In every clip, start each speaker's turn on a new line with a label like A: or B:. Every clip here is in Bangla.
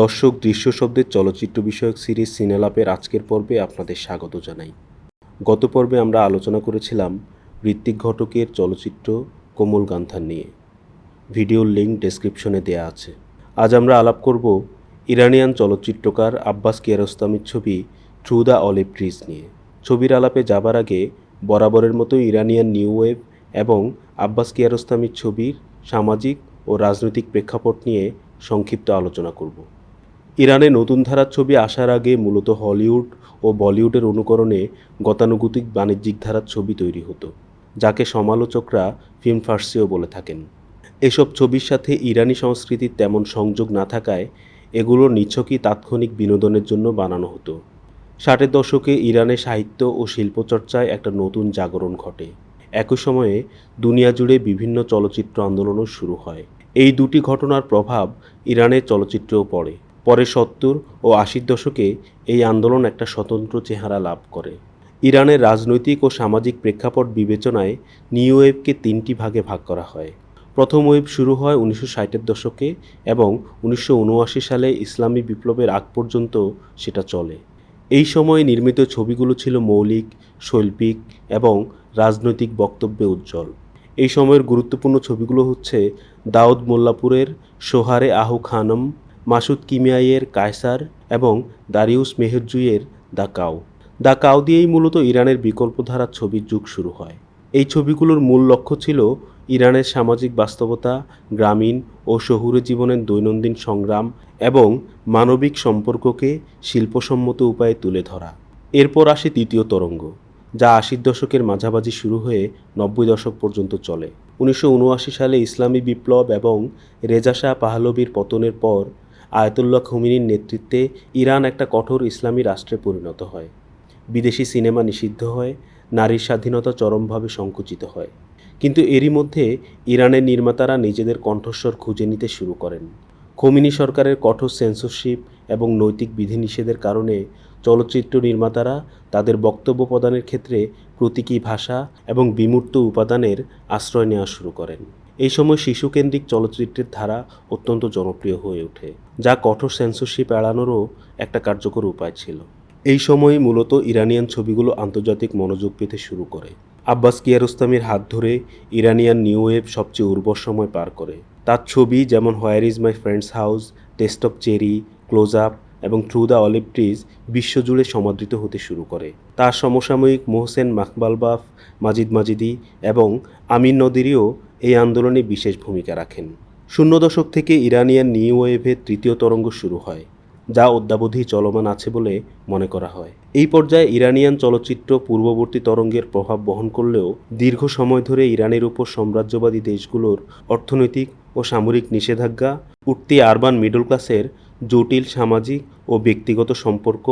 A: দর্শক, দৃশ্য শব্দের চলচ্চিত্র বিষয়ক সিরিজ সিনেলাপের আজকের পর্বে আপনাদের স্বাগত জানাই। গত পর্বে আমরা আলোচনা করেছিলাম ঋত্বিক ঘটকের চলচ্চিত্র কোমল গান্ধার নিয়ে। ভিডিওর লিঙ্ক ডেসক্রিপশনে দেয়া আছে। আজ আমরা আলাপ করব ইরানিয়ান চলচ্চিত্রকার আব্বাস কিয়ারোস্তামির ছবি থ্রু দ্য অলিভ ট্রিজ নিয়ে। ছবির আলাপে যাবার আগে বরাবরের মতো ইরানিয়ান নিউ ওয়েভ এবং আব্বাস কিয়ারোস্তামির ছবির সামাজিক ও রাজনৈতিক প্রেক্ষাপট নিয়ে সংক্ষিপ্ত আলোচনা করব। ইরানে নতুন ধারার ছবি আসার আগে মূলত হলিউড ও বলিউডের অনুকরণে গতানুগতিক বাণিজ্যিক ধারার ছবি তৈরি হতো, যাকে সমালোচকরা ফিল্ম ফার্সিও বলে থাকেন। এসব ছবির সাথে ইরানি সংস্কৃতির তেমন সংযোগ না থাকায় এগুলো নিছকই তাৎক্ষণিক বিনোদনের জন্য বানানো হতো। ষাটের দশকে ইরানে সাহিত্য ও শিল্পচর্চায় একটা নতুন জাগরণ ঘটে। একই সময়ে দুনিয়া জুড়ে বিভিন্ন চলচ্চিত্র আন্দোলনও শুরু হয়। এই দুটি ঘটনার প্রভাব ইরানের চলচ্চিত্রেও পড়ে। পরে সত্তর ও আশির দশকে এই আন্দোলন একটা স্বতন্ত্র চেহারা লাভ করে। ইরানের রাজনৈতিক ও সামাজিক প্রেক্ষাপট বিবেচনায় নিউ ওয়েভকে তিনটি ভাগে ভাগ করা হয়। প্রথম ওয়েভ শুরু হয় উনিশশো ষাটের দশকে এবং উনিশশো উনআশি সালে ইসলামী বিপ্লবের আগ পর্যন্ত সেটা চলে। এই সময়ে নির্মিত ছবিগুলো ছিল মৌলিক, শৈল্পিক এবং রাজনৈতিক বক্তব্যে উজ্জ্বল। এই সময়ের গুরুত্বপূর্ণ ছবিগুলো হচ্ছে দাউদ মোল্লাপুরের সোহারে আহু খানম, মাসুদ কিমিয়াইয়ের কায়সার এবং দারিউস মেহেরজুইয়ের দ্য কাউ। দ্য কাউ দিয়েই মূলত ইরানের বিকল্পধারার ছবির যুগ শুরু হয়। এই ছবিগুলোর মূল লক্ষ্য ছিল ইরানের সামাজিক বাস্তবতা, গ্রামীণ ও শহুরে জীবনের দৈনন্দিন সংগ্রাম এবং মানবিক সম্পর্ককে শিল্পসম্মত উপায়ে তুলে ধরা। এরপর আসে তৃতীয় তরঙ্গ। যা আশির দশকের মাঝামাঝি শুরু হয়ে নব্বই দশক পর্যন্ত চলে। উনিশশো উনআশি সালে ইসলামী বিপ্লব এবং রেজা শাহ পাহলবির পতনের পর আয়তুল্লাহ খুমিনির নেতৃত্বে ইরান একটা কঠোর ইসলামী রাষ্ট্রে পরিণত হয়। বিদেশি সিনেমা নিষিদ্ধ হয়, নারীর স্বাধীনতা চরমভাবে সংকুচিত হয়। কিন্তু এরই মধ্যে ইরানের নির্মাতারা নিজেদের কণ্ঠস্বর খুঁজে নিতে শুরু করেন। খমিনি সরকারের কঠোর সেন্সরশিপ এবং নৈতিক বিধিনিষেধের কারণে চলচ্চিত্র নির্মাতারা তাদের বক্তব্য প্রদানের ক্ষেত্রে প্রতীকী ভাষা এবং বিমূর্ত উপাদানের আশ্রয় নেওয়া শুরু করেন। এই সময় শিশুকেন্দ্রিক চলচ্চিত্রের ধারা অত্যন্ত জনপ্রিয় হয়ে ওঠে, যা কঠোর সেন্সরশিপ এড়ানোরও একটা কার্যকর উপায় ছিল। এই সময়ই মূলত ইরানিয়ান ছবিগুলো আন্তর্জাতিক মনোযোগ পেতে শুরু করে। আব্বাস কিয়ারোস্তামির হাত ধরে ইরানিয়ান নিউ ওয়েভ সবচেয়ে উর্বর সময় পার করে। তার ছবি যেমন where is my friends house taste of cherry close up এবং থ্রু দ্য অলিভ ট্রিজ বিশ্বজুড়ে সমাদৃত হতে শুরু করে। তার সমসাময়িক মোহসেন মাকবালবাফ মাজিদ মাজিদি এবং আমিন নদিরিও এই আন্দোলনে বিশেষ ভূমিকা রাখেন। শূন্য দশক থেকে ইরানিয়ান নিউ ওয়েভের তৃতীয় তরঙ্গ শুরু হয়, যা অদ্যাবধি চলমান আছে বলে মনে করা হয়। এই পর্যায়ে ইরানিয়ান চলচ্চিত্র পূর্ববর্তী তরঙ্গের প্রভাব বহন করলেও দীর্ঘ সময় ধরে ইরানের উপর সাম্রাজ্যবাদী দেশগুলোর অর্থনৈতিক ও সামরিক নিষেধাজ্ঞা, উঠতি আরবান মিডল ক্লাসের জটিল সামাজিক ও ব্যক্তিগত সম্পর্ক,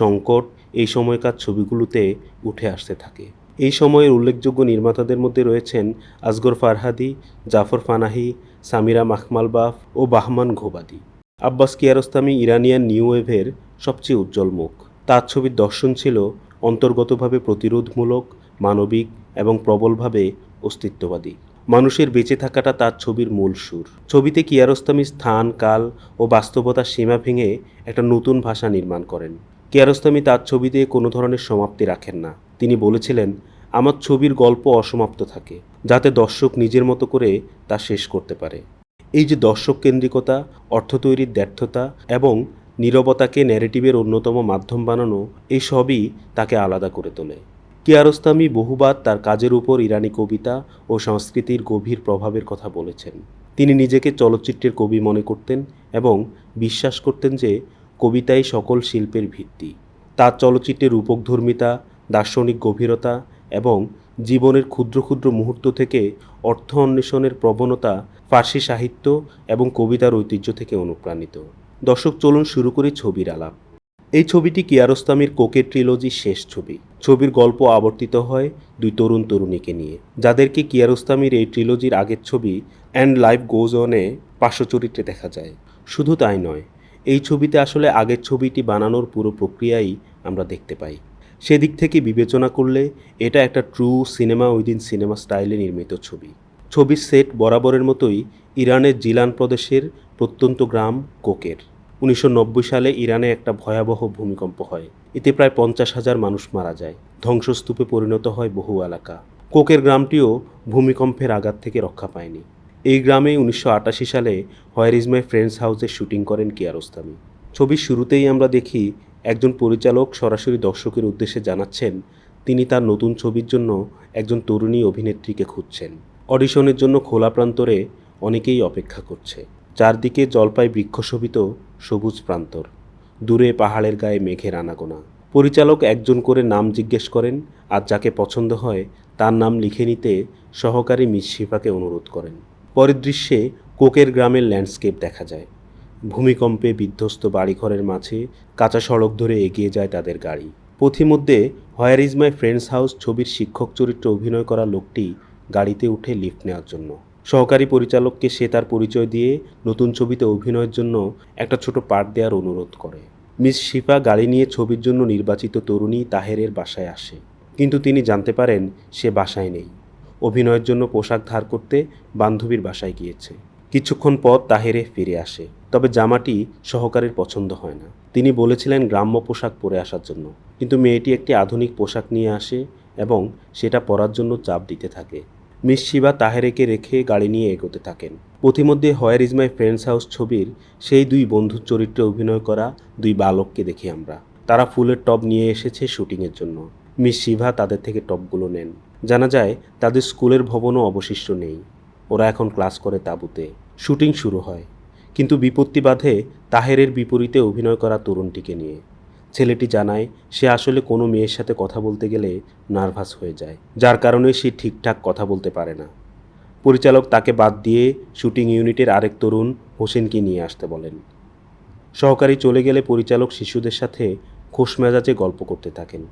A: সংকট এই সময়কার ছবিগুলোতে উঠে আসতে থাকে। এই সময়ের উল্লেখযোগ্য নির্মাতাদের মধ্যে রয়েছেন Asghar Farhadi, Jafar Panahi, Samira Makhmalbaf ও Bahman Ghobadi. Abbas Kiarostami Iranian new ওয়েভের সবচেয়ে উজ্জ্বল মুখ। তার ছবির দর্শন ছিল অন্তর্গতভাবে প্রতিরোধমূলক, মানবিক এবং প্রবলভাবে অস্তিত্ববাদী। মানুষের বেঁচে থাকাটা তার ছবির মূল সুর। ছবিতে কিয়ারোস্তামি স্থান, কাল ও বাস্তবতার সীমা ভেঙে একটা নতুন ভাষা নির্মাণ করেন। কিয়ারোস্তামি তার ছবিতে কোনো ধরনের সমাপ্তি রাখেন না। তিনি বলেছিলেন, আমার ছবির গল্প অসমাপ্ত থাকে, যাতে দর্শক নিজের মতো করে তা শেষ করতে পারে। এই যে দর্শক কেন্দ্রিকতা, অর্থ তৈরির ব্যর্থতা এবং নীরবতাকে ন্যারেটিভের অন্যতম মাধ্যম বানানো এই সবই তাকে আলাদা করে তোলে। কিয়ারোস্তামি বহুবার তার কাজের উপর ইরানি কবিতা ও সংস্কৃতির গভীর প্রভাবের কথা বলেছেন। তিনি নিজেকে চলচ্চিত্রের কবি মনে করতেন এবং বিশ্বাস করতেন যে কবিতাই সকল শিল্পের ভিত্তি। তার চলচ্চিত্রের রূপকধর্মিতা, দার্শনিক গভীরতা এবং জীবনের ক্ষুদ্র ক্ষুদ্র মুহূর্ত থেকে অর্থ অন্বেষণের প্রবণতা ফার্সি সাহিত্য এবং কবিতার ঐতিহ্য থেকে অনুপ্রাণিত। দর্শক, চলুন শুরু করি ছবির আলাপ। এই ছবিটি কিয়ারোস্তামির কোকে ট্রিলজির শেষ ছবি। ছবির গল্প আবর্তিত হয় দুই তরুণ তরুণীকে নিয়ে। যাদেরকে কিয়ারোস্তামির এই ট্রিলজির আগের ছবি অ্যান্ড লাইফ গোজ অনে পার্শ্ব চরিত্রে দেখা যায়। শুধু তাই নয়, এই ছবিতে আসলে আগের ছবিটি বানানোর পুরো প্রক্রিয়াই আমরা দেখতে পাই। সেদিক থেকে বিবেচনা করলে এটা একটা ট্রু সিনেমা উইদিন সিনেমা স্টাইলে নির্মিত ছবি। ছবির সেট বরাবরের মতোই ইরানের জিলান প্রদেশের প্রত্যন্ত গ্রাম কোকের। উনিশশো নব্বই সালে ইরানে একটা ভয়াবহ ভূমিকম্প হয়। এতে প্রায় পঞ্চাশ হাজার মানুষ মারা যায়। ধ্বংসস্তূপে পরিণত হয় বহু এলাকা। কোকের গ্রামটিও ভূমিকম্পের আঘাত থেকে রক্ষা পায়নি। এই গ্রামে উনিশশো আটাশি সালে হোয়ার ইজ মাই ফ্রেন্ডস হাউসে শুটিং করেন কিয়ারোস্তামি ছবির শুরুতেই আমরা দেখি, একজন পরিচালক সরাসরি দর্শকের উদ্দেশ্যে জানাচ্ছেন, তিনি তার নতুন ছবির জন্য একজন তরুণী অভিনেত্রীকে খুঁজছেন। অডিশনের জন্য খোলা প্রান্তরে অনেকেই অপেক্ষা করছে। চারদিকে জলপাই বৃক্ষশোভিত সবুজ প্রান্তর। দূরে পাহাড়ের গায়ে মেঘের আনাগোনা। পরিচালক একজন করে নাম জিজ্ঞেস করেন আর যাকে পছন্দ হয় তার নাম লিখে নিতে সহকারী মিস শিফাকে অনুরোধ করেন। পরের দৃশ্যে কোকের গ্রামের ল্যান্ডস্কেপ দেখা যায়। ভূমিকম্পে বিধ্বস্ত বাড়িঘরের মাঝে কাঁচা সড়ক ধরে এগিয়ে যায় তাদের গাড়ি। পথিমধ্যে where is my friends house ছবির শিক্ষক চরিত্রে অভিনয় করা লোকটি গাড়িতে উঠে লিফট নেওয়ার জন্য। সহকারী পরিচালককে সে তার পরিচয় দিয়ে নতুন ছবিতে অভিনয়ের জন্য একটা ছোট পার্ট দেওয়ার অনুরোধ করে। মিস শিফা গাড়ি নিয়ে ছবির জন্য নির্বাচিত তরুণী তাহেরের বাসায় আসে। কিন্তু তিনি জানতে পারেন সে বাসায় নেই। অভিনয়ের জন্য পোশাক ধার করতে বান্ধবীর বাসায় গিয়েছে। কিছুক্ষণ পর তাহেরে ফিরে আসে। তবে জামাটি সহকারীর পছন্দ হয় না। তিনি বলেছিলেন গ্রাম্য পোশাক পরে আসার জন্য। কিন্তু মেয়েটি একটি আধুনিক পোশাক নিয়ে আসে এবং সেটা পরার জন্য চাপ দিতে থাকে। মিস শিবা তাহেরেকে রেখে গাড়ি নিয়ে এগোতে থাকেন। পথিমধ্যে where is my friends house ছবির সেই দুই বন্ধুর চরিত্রে অভিনয় করা দুই বালককে দেখি আমরা। তারা ফুলের টব নিয়ে এসেছে শুটিংয়ের জন্য। মিস শিভা তাদের থেকে টবগুলো নেন। জানা যায়, তাদের স্কুলের ভবনও অবশিষ্ট নেই। ওরা এখন ক্লাস করে তাঁবুতে। শুটিং শুরু হয়। কিন্তু বিপত্তি বাধে তাহেরের বিপরীতে অভিনয় করা তরুণটিকে নিয়ে। ছেলেটি জানায়, সে আসলে কোনো মেয়ের সাথে কথা বলতে গেলে নার্ভাস হয়ে যায়। যার কারণে সে ঠিকঠাক কথা বলতে পারে না। পরিচালক তাকে বাদ দিয়ে শুটিং ইউনিটের আরেক তরুণ হোসেনকে নিয়ে আসতে বলেন। সহকারী চলে গেলে পরিচালক শিশুদের সাথে খোশ মেজাজে গল্প করতে থাকেন।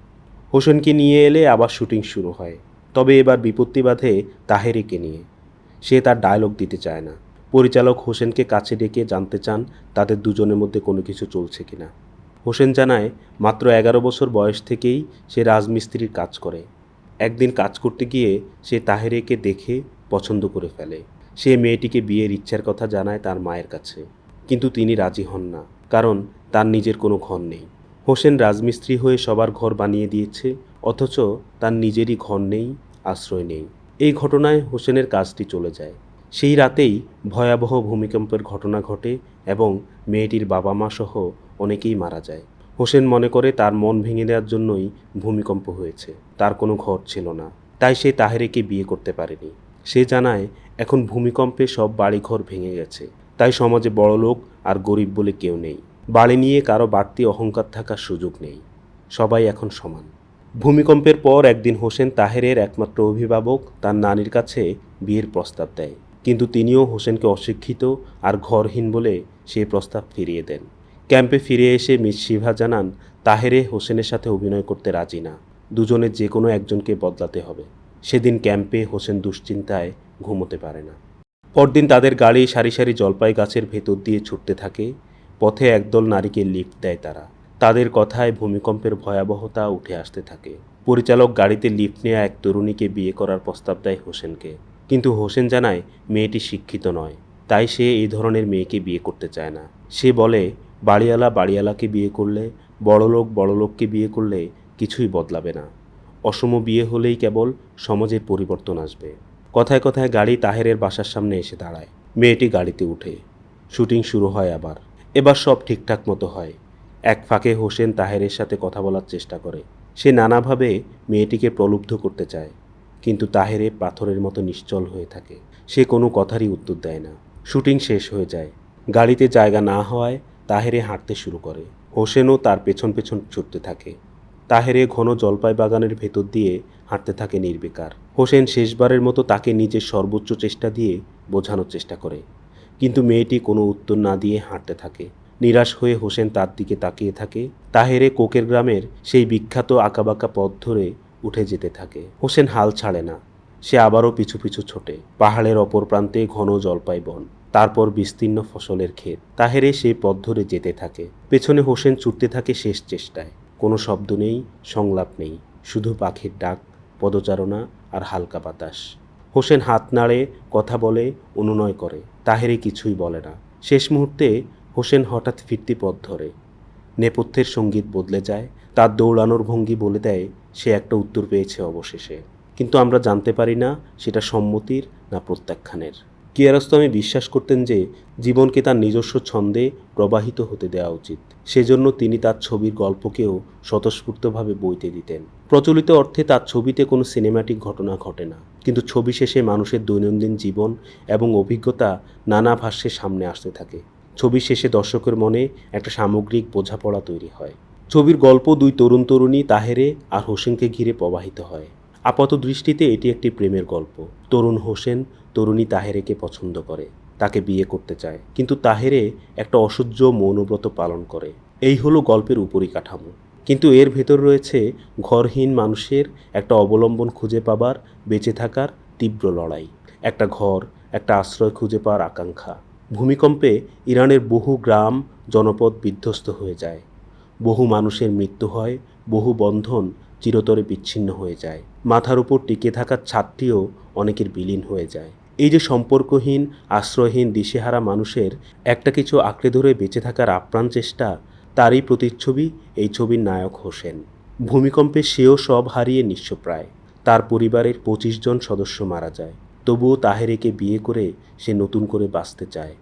A: হোসেনকে নিয়ে এলে আবার শুটিং শুরু হয়। তবে এবার বিপত্তি বাঁধে তাহেরিকে নিয়ে। সে তার ডায়লগ দিতে চায় না। পরিচালক হোসেনকে কাছে ডেকে জানতে চান তাদের দুজনের মধ্যে কোনো কিছু চলছে কিনা। হোসেন জানায়, মাত্র এগারো বছর বয়স থেকেই সে রাজমিস্ত্রির কাজ করে। একদিন কাজ করতে গিয়ে সে তাহেরেকে দেখে পছন্দ করে ফেলে। সে মেয়েটিকে বিয়ের ইচ্ছার কথা জানায় তার মায়ের কাছে। কিন্তু তিনি রাজি হন না, কারণ তার নিজের কোনো ঘর নেই। হোসেন রাজমিস্ত্রি হয়ে সবার ঘর বানিয়ে দিয়েছে, অথচ তার নিজেরই ঘর নেই, আশ্রয় নেই। এই ঘটনায় হোসেনের কাজটি চলে যায়। সেই রাতেই ভয়াবহ ভূমিকম্পের ঘটনা ঘটে এবং মেয়েটির বাবা মা সহ অনেকেই মারা যায়। হোসেন মনে করে তার মন ভেঙে দেওয়ার জন্যই ভূমিকম্প হয়েছে। তার কোনো ঘর ছিল না। তাই সে তাহেরেকে বিয়ে করতে পারেনি। সে জানায়, এখন ভূমিকম্পে সব বাড়িঘর ভেঙে গেছে। তাই সমাজে বড় লোক আর গরিব বলে কেউ নেই। বাড়ি নিয়ে কারও বাড়তি অহংকার থাকার সুযোগ নেই। সবাই এখন সমান। ভূমিকম্পের পর একদিন হোসেন তাহেরের একমাত্র অভিভাবক তার নানির কাছে বিয়ের প্রস্তাব দেয়। কিন্তু তিনিও হোসেনকে অশিক্ষিত আর ঘরহীন বলে সেই প্রস্তাব ফিরিয়ে দেন। ক্যাম্পে ফিরে এসে মিস শিভা জানান, তাহেরে হোসেনের সাথে অভিনয় করতে রাজি না। দুজনের যে কোনো একজনকে বদলাতে হবে। সেদিন ক্যাম্পে হোসেন দুশ্চিন্তায় ঘুমোতে পারে না। পরদিন তাদের গাড়ি সারি সারি জলপাই গাছের ভেতর দিয়ে ছুটতে থাকে। পথে একদল নারীকে লিফট দেয় তারা। তাদের কথায় ভূমিকম্পের ভয়াবহতা উঠে আসতে থাকে। পরিচালক গাড়িতে লিফট নেওয়া এক তরুণীকে বিয়ে করার প্রস্তাব দেয় হোসেনকে। কিন্তু হোসেন জানায়, মেয়েটি শিক্ষিত নয়। তাই সে এই ধরনের মেয়েকে বিয়ে করতে চায় না। সে বলে বাড়িওয়ালা বাড়িওয়ালাকে বিয়ে করলে, বড়লোক বড়লোককে বিয়ে করলে কিছুই বদলাবে না। অসম বিয়ে হলেই কেবল সমাজের পরিবর্তন আসবে। কথায় কথায় গাড়ি তাহেরের বাসার সামনে এসে দাঁড়ায়। মেয়েটি গাড়িতে উঠে। শুটিং শুরু হয় আবার। এবার সব ঠিকঠাক মতো হয়। এক ফাঁকে হোসেন তাহেরের সাথে কথা বলার চেষ্টা করে। সে নানাভাবে মেয়েটিকে প্রলুব্ধ করতে চায়। কিন্তু তাহেরে পাথরের মতো নিশ্চল হয়ে থাকে। সে কোনো কথারই উত্তর দেয় না। শুটিং শেষ হয়ে যায়। গাড়িতে জায়গা না হওয়ায় তাহেরে হাঁটতে শুরু করে। হোসেনও তার পেছন পেছন ছুটতে থাকে। তাহেরে ঘন জলপাই বাগানের ভেতর দিয়ে হাঁটতে থাকে নির্বিকার। হোসেন শেষবারের মতো তাকে নিজের সর্বোচ্চ চেষ্টা দিয়ে বোঝানোর চেষ্টা করে। কিন্তু মেয়েটি কোনো উত্তর না দিয়ে হাঁটতে থাকে। নিরাশ হয়ে হোসেন তার দিকে তাকিয়ে থাকে। তাহেরে কোকের গ্রামের সেই বিখ্যাত আঁকাবাঁকা পথ ধরে উঠে যেতে থাকে। হোসেন হাল ছাড়ে না। সে আবারও পিছু পিছু ছোটে। পাহাড়ের অপর প্রান্তে ঘন জলপাই বন। তারপর বিস্তীর্ণ ফসলের ক্ষেত। তাহেরে সে পথ ধরে যেতে থাকে। পেছনে হোসেন ছুটতে থাকে শেষ চেষ্টায়। কোনো শব্দ নেই, সংলাপ নেই। শুধু পাখির ডাক, পদচারণা আর হালকা বাতাস। হোসেন হাত নাড়ে, কথা বলে, অনুনয় করে। তাহেরে কিছুই বলে না। শেষ মুহূর্তে হোসেন হঠাৎ ফিরতি পথ ধরে। নেপথ্যের সংগীত বদলে যায়। তার দৌড়ানোর ভঙ্গি বলে দেয়, সে একটা উত্তর পেয়েছে অবশেষে। কিন্তু আমরা জানতে পারি না সেটা সম্মতির না প্রত্যাখ্যানের। কিয়ারস্তমে বিশ্বাস করতেন যে জীবনকে তার নিজস্ব ছন্দে প্রবাহিত হতে দেওয়া উচিত। সেজন্য তিনি তার ছবির গল্পকেও স্বতঃস্ফূর্তভাবে বইতে দিতেন। প্রচলিত অর্থে তার ছবিতে কোনো সিনেমাটিক ঘটনা ঘটে না। কিন্তু ছবি শেষে মানুষের দৈনন্দিন জীবন এবং অভিজ্ঞতা নানা ভাষ্যে সামনে আসতে থাকে। ছবি শেষে দর্শকের মনে একটা সামগ্রিক বোঝাপড়া তৈরি হয়। ছবির গল্প দুই তরুণ তরুণী তাহেরে আর হোসেনকে ঘিরে প্রবাহিত হয়। আপাত দৃষ্টিতে এটি একটি প্রেমের গল্প। তরুণ হোসেন, তরুণী তাহেরেকে পছন্দ করে, তাকে বিয়ে করতে চায়, কিন্তু তাহেরে একটা অসহ্য মৌনব্রত পালন করে। এই হলো গল্পের উপরিকাঠামো। কিন্তু এর ভেতর রয়েছে ঘরহীন মানুষের একটা অবলম্বন খুঁজে পাবার, বেঁচে থাকার তীব্র লড়াই। একটা ঘর, একটা আশ্রয় খুঁজে পাওয়ার আকাঙ্ক্ষা। ভূমিকম্পে ইরানের বহু গ্রাম, জনপদ বিধ্বস্ত হয়ে যায়। বহু মানুষের মৃত্যু হয়, বহু বন্ধন চিরতরে বিচ্ছিন্ন হয়ে যায়। মাথার উপর টিকে থাকার ছাদটিও অনেকের বিলীন হয়ে যায়। এই যে সম্পর্কহীন, আশ্রয়হীন, দিশেহারা মানুষের একটা কিছু আঁকড়ে ধরে বেঁচে থাকার আপ্রাণ চেষ্টা, তারই প্রতিচ্ছবি এই ছবির নায়ক হোসেন। ভূমিকম্পে সেও সব হারিয়ে নিঃস্বপ্রায়। তার পরিবারের পঁচিশ জন সদস্য মারা যায়। তবুও তাহেরেকে বিয়ে করে সে নতুন করে বাঁচতে চায়।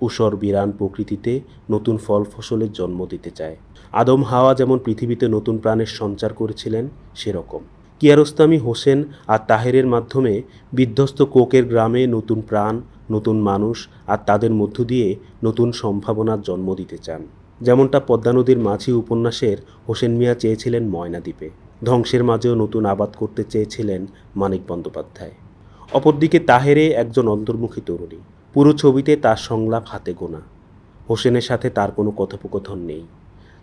A: উষর বিরান প্রকৃতিতে নতুন ফল ফসলের জন্ম দিতে চায়। আদম হাওয়া যেমন পৃথিবীতে নতুন প্রাণের সঞ্চার করেছিলেন, সেরকম। কিয়ারোস্তামি হোসেন আর তাহেরের মাধ্যমে বিধ্বস্ত কোকের গ্রামে নতুন প্রাণ, নতুন মানুষ আর তাদের মধ্য দিয়ে নতুন সম্ভাবনার জন্ম দিতে চান। যেমনটা পদ্মা নদীর মাঝি উপন্যাসের হোসেন মিয়া চেয়েছিলেন ময়নাদ্বীপে। ধ্বংসের মাঝেও নতুন আবাদ করতে চেয়েছিলেন মানিক বন্দ্যোপাধ্যায়। অপরদিকে তাহেরে একজন অন্তর্মুখী তরুণী। পুরো ছবিতে তার সংলাপ হাতে গোনা। হোসেনের সাথে তার কোনো কথোপকথন নেই।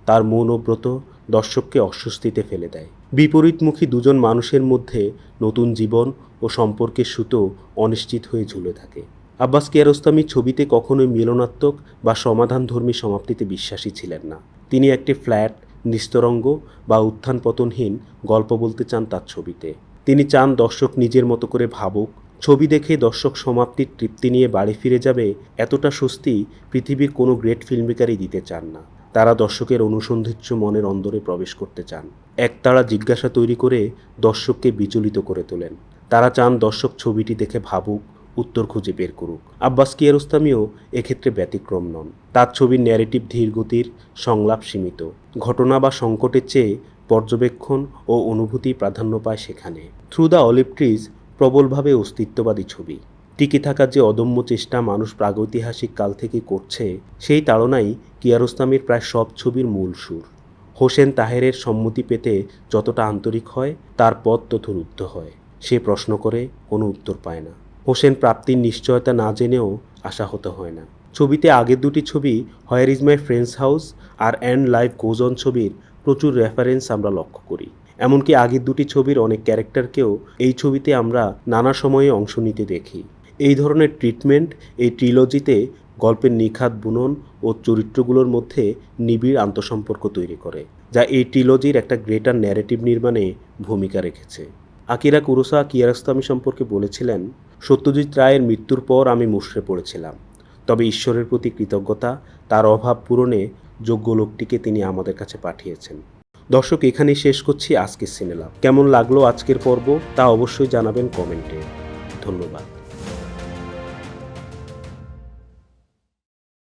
A: তার মৌনব্রত দর্শককে অস্বস্তিতে ফেলে দেয়। বিপরীতমুখী দুজন মানুষের মধ্যে নতুন জীবন ও সম্পর্কের সুতো অনিশ্চিত হয়ে ঝুলে থাকে। আব্বাস কিয়ারোস্তামি ছবিতে কখনোই মিলনাত্মক বা সমাধানধর্মী সমাপ্তিতে বিশ্বাসী ছিলেন না। তিনি একটি ফ্ল্যাট, নিস্তরঙ্গ বা উত্থান পতনহীন গল্প বলতে চান তার ছবিতে। তিনি চান দর্শক নিজের মতো করে ভাবুক। ছবি দেখে দর্শক সমাপ্তির তৃপ্তি নিয়ে বাড়ি ফিরে যাবে এতটা স্বস্তি পৃথিবীর কোনো গ্রেট ফিল্মমেকারই দিতে চান না। তারা দর্শকের অনুসন্ধিৎস মনের অন্দরে প্রবেশ করতে চান। একতারা জিজ্ঞাসা তৈরি করে দর্শককে বিচলিত করে তোলেন। তারা চান দর্শক ছবিটি দেখে ভাবুক, উত্তর খুঁজে বের করুক। আব্বাস কিয়ারোস্তামিও এক্ষেত্রে ব্যতিক্রম নন। তার ছবির ন্যারেটিভ ধীরগতির সংলাপ সীমিত। ঘটনা বা সংকটের চেয়ে পর্যবেক্ষণ ও অনুভূতি প্রাধান্য পায় সেখানে। থ্রু দ্য অলিভ ট্রিজ প্রবলভাবে অস্তিত্ববাদী ছবি। টিকে থাকার যে অদম্য চেষ্টা মানুষ প্রাগৈতিহাসিক কাল থেকে করছে, সেই তাড়নাই কিয়ারোস্তামির প্রায় সব ছবির মূল সুর। হোসেন তাহেরের সম্মতি পেতে যতটা আন্তরিক হয়, তার পথ তত রুদ্ধ হয়। সে প্রশ্ন করে, কোনো উত্তর পায় না। হোসেন প্রাপ্তির নিশ্চয়তা না জেনেও আশাহত হয় না। ছবিতে আগের দুটি ছবি where is my friends house R and life goes on ছবির প্রচুর রেফারেন্স আমরা লক্ষ্য করি। এমনকি আগের দুটি ছবির অনেক ক্যারেক্টারকেও এই ছবিতে আমরা নানা সময়ে অংশ নিতে দেখি। এই ধরনের ট্রিটমেন্ট এই ট্রিলজিতে গল্পের নিখাত বুনন ও চরিত্রগুলোর মধ্যে নিবিড় আন্তঃসম্পর্ক তৈরি করে, যা এই ট্রিলজির একটা গ্রেটার ন্যারেটিভ নির্মাণে ভূমিকা রেখেছে। আকিরা কুরোসা কিয়ারস্তামি সম্পর্কে বলেছিলেন, সত্যজিৎ রায়ের মৃত্যুর পর আমি মুশড়ে পড়েছিলাম। তবে ঈশ্বরের প্রতি কৃতজ্ঞতা, তার অভাব পূরণে যোগ্য লোকটিকে তিনি আমাদের কাছে পাঠিয়েছেন। দর্শক, এখানেই শেষ করছি আজকের সিনেমা কেমন লাগল আজকের পর্ব, তা অবশ্যই জানাবেন কমেন্টে। ধন্যবাদ।